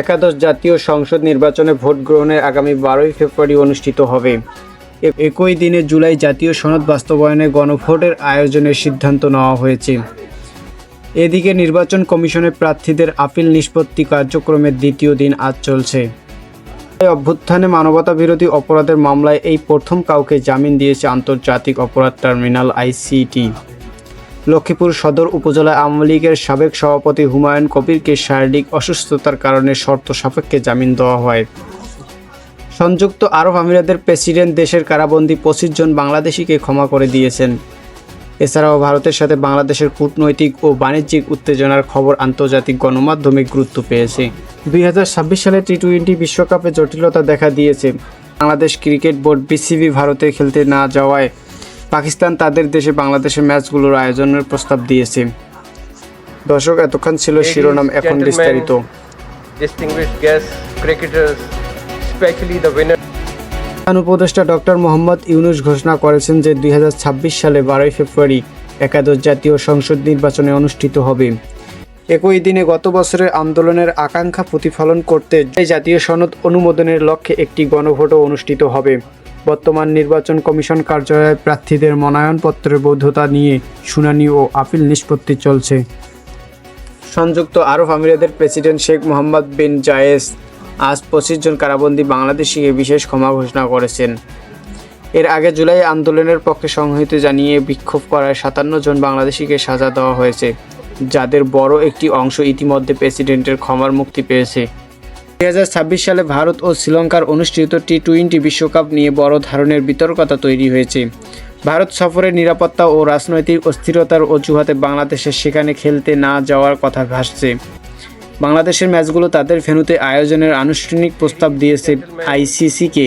একাদশ জাতীয় সংসদ নির্বাচনে ভোট গ্রহণের আগামী বারোই ফেব্রুয়ারি অনুষ্ঠিত হবে। একই দিনে জুলাই জাতীয় সনদ বাস্তবায়নে গণভোটের আয়োজনের সিদ্ধান্ত নেওয়া হয়েছে। এদিকে নির্বাচন কমিশনের প্রার্থীদের আপিল নিষ্পত্তি কার্যক্রমের দ্বিতীয় দিন আজ চলছে। অভ্যুত্থানে মানবতা বিরোধী অপরাধের মামলায় এই প্রথম কাউকে জামিন দিয়েছে আন্তর্জাতিক অপরাধ টার্মিনাল আইসিটি। লক্ষ্মীপুর সদর উপজেলা আওয়ামী লীগের সাবেক সভাপতি হুমায়ুন কবিরকে শারীরিক অসুস্থতার কারণে শর্ত সাপেক্ষে জামিন দেওয়া হয়। সংযুক্ত আরব আমিরাতের প্রেসিডেন্ট দেশের কারাবন্দী পঁচিশ জন বাংলাদেশিকে ক্ষমা করে দিয়েছেন। এছাড়াও ভারতের সাথে বাংলাদেশের কূটনৈতিক ও বাণিজ্যিক উত্তেজনার খবর আন্তর্জাতিক গণমাধ্যমে গুরুত্ব পেয়েছে। দুই হাজার ছাব্বিশ সালে টি টোয়েন্টি বিশ্বকাপে জটিলতা দেখা দিয়েছে। বাংলাদেশ ক্রিকেট বোর্ড বিসিবি ভারতে খেলতে না যাওয়ায় পাকিস্তান তাদের দেশে বাংলাদেশের ম্যাচগুলোর আয়োজনের প্রস্তাব দিয়েছে। দর্শক এতক্ষণ ছিল শিরোনাম এখন বিস্তারিত। distinguished guests, cricketers, especially the winner. প্রধান উপদেষ্টা ডক্টর মোহাম্মদ ইউনুস ঘোষণা করেছেন যে দুই হাজার ছাব্বিশ সালে বারোই ফেব্রুয়ারি একাদশ জাতীয় সংসদ নির্বাচনে অনুষ্ঠিত হবে। একই দিনে গত বছরের আন্দোলনের আকাঙ্ক্ষা প্রতিফলন করতে জাতীয় সনদ অনুমোদনের লক্ষ্যে একটি গণভোটও অনুষ্ঠিত হবে। বর্তমান নির্বাচন কমিশন কার্যালয়ে প্রার্থীদের মনোনয়নপত্রের বৈধতা নিয়ে শুনানি ও আপিল নিষ্পত্তি চলছে। সংযুক্ত আরব আমিরাতের president Sheikh Mohammed bin Zayed আজ পঁচিশ জন কারাবন্দী বাংলাদেশিকে বিশেষ ক্ষমা ঘোষণা করেছেন। এর আগে জুলাই আন্দোলনের পক্ষে সংহতি জানিয়ে বিক্ষোভ করায় সাতান্ন জন বাংলাদেশিকে সাজা দেওয়া হয়েছে, যাদের বড় একটি অংশ ইতিমধ্যে প্রেসিডেন্টের ক্ষমার মুক্তি পেয়েছে। দুই হাজার ছাব্বিশ সালে ভারত ও শ্রীলঙ্কার অনুষ্ঠিত টি টোয়েন্টি বিশ্বকাপ নিয়ে বড় ধরনের বিতর্কতা তৈরি হয়েছে ভারত সফরের নিরাপত্তা ও রাজনৈতিক অস্থিরতার অজুহাতে বাংলাদেশে সেখানে খেলতে না যাওয়ার কথা ভাসছে বাংলাদেশের ম্যাচগুলো তাদের ফেনুতে আয়োজনের আনুষ্ঠানিক প্রস্তাব দিয়েছে আইসিসিকে.